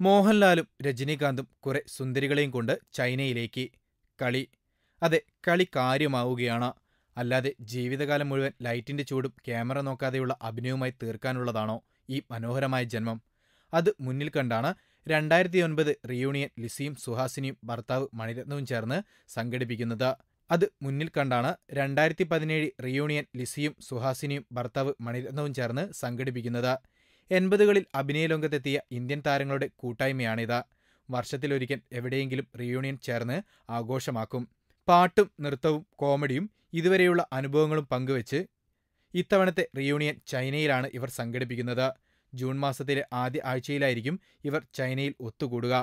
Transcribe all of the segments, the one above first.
മോഹൻലാലും രജനീകാന്തും കുറെ സുന്ദരികളെയും കൊണ്ട് ചൈനയിലേക്ക് കളി. അതെ കളി കാര്യമാവുകയാണ്. അല്ലാതെ ജീവിതകാലം മുഴുവൻ ലൈറ്റിന്റെ ചൂടും ക്യാമറ നോക്കാതെയുള്ള അഭിനയവുമായി തീർക്കാനുള്ളതാണോ ഈ മനോഹരമായ ജന്മം? അത് മുന്നിൽ കണ്ടാണ് രണ്ടായിരത്തി ഒൻപത് റിയൂണിയൻ ലിസിയും സുഹാസിനിയും ഭർത്താവ് മണിരത്നവും ചേർന്ന് സംഘടിപ്പിക്കുന്നത്. അത് മുന്നിൽ കണ്ടാണ് രണ്ടായിരത്തി പതിനേഴ് റിയൂണിയൻ ലിസിയും സുഹാസിനിയും ഭർത്താവ് മണിരത്നവും ചേർന്ന് സംഘടിപ്പിക്കുന്നത്. എൺപതുകളിൽ അഭിനയലോകത്തെത്തിയ ഇന്ത്യൻ താരങ്ങളുടെ കൂട്ടായ്മയാണിത്. വർഷത്തിലൊരിക്കൽ എവിടെയെങ്കിലും റിയൂണിയൻ ചേർന്ന് ആഘോഷമാക്കും. പാട്ടും നൃത്തവും കോമഡിയും ഇതുവരെയുള്ള അനുഭവങ്ങളും പങ്കുവച്ച് ഇത്തവണത്തെ റിയൂണിയൻ ചൈനയിലാണ് ഇവർ സംഘടിപ്പിക്കുന്നത്. ജൂൺ മാസത്തിലെ ആദ്യ ആഴ്ചയിലായിരിക്കും ഇവർ ചൈനയിൽ ഒത്തുകൂടുക.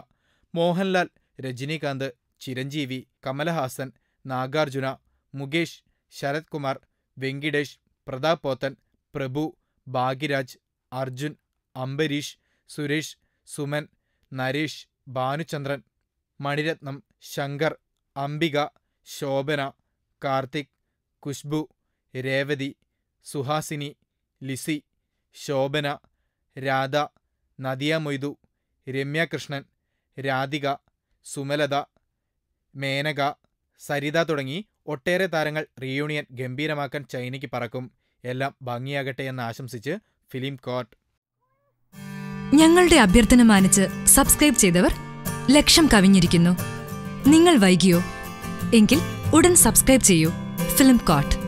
മോഹൻലാൽ രജനീകാന്ത് ചിരഞ്ജീവി കമലഹാസൻ നാഗാർജുന മുകേഷ് ശരത് കുമാർ വെങ്കിടേഷ് പ്രതാപ് പോത്തൻ പ്രഭു ഭാഗ്യരാജ് അർജുൻ അംബരീഷ് സുരേഷ് സുമൻ നരേഷ് ഭാനുചന്ദ്രൻ മണിരത്നം ശങ്കർ അംബിക ശോഭന കാർത്തിക് കുഷ്ബു രേവതി സുഹാസിനി ലിസി ശോഭന രാധ നദിയ മൊയ്തു രമ്യ കൃഷ്ണൻ രാധിക സുമലത മേനക സരിത തുടങ്ങി ഒട്ടേറെ താരങ്ങൾ റീയൂണിയൻ ഗംഭീരമാക്കാൻ ചൈനയ്ക്ക് പറക്കും. എല്ലാം ഭംഗിയാകട്ടെ എന്ന് ആശംസിച്ച് ഫിലിം കോർട്ട്. ഞങ്ങളുടെ അഭ്യർത്ഥന മാനിച്ച് സബ്സ്ക്രൈബ് ചെയ്തവർ ലക്ഷം കവിഞ്ഞിരിക്കുന്നു. നിങ്ങൾ വൈകിയോ? എങ്കിൽ ഉടൻ സബ്സ്ക്രൈബ് ചെയ്യൂ. Film coat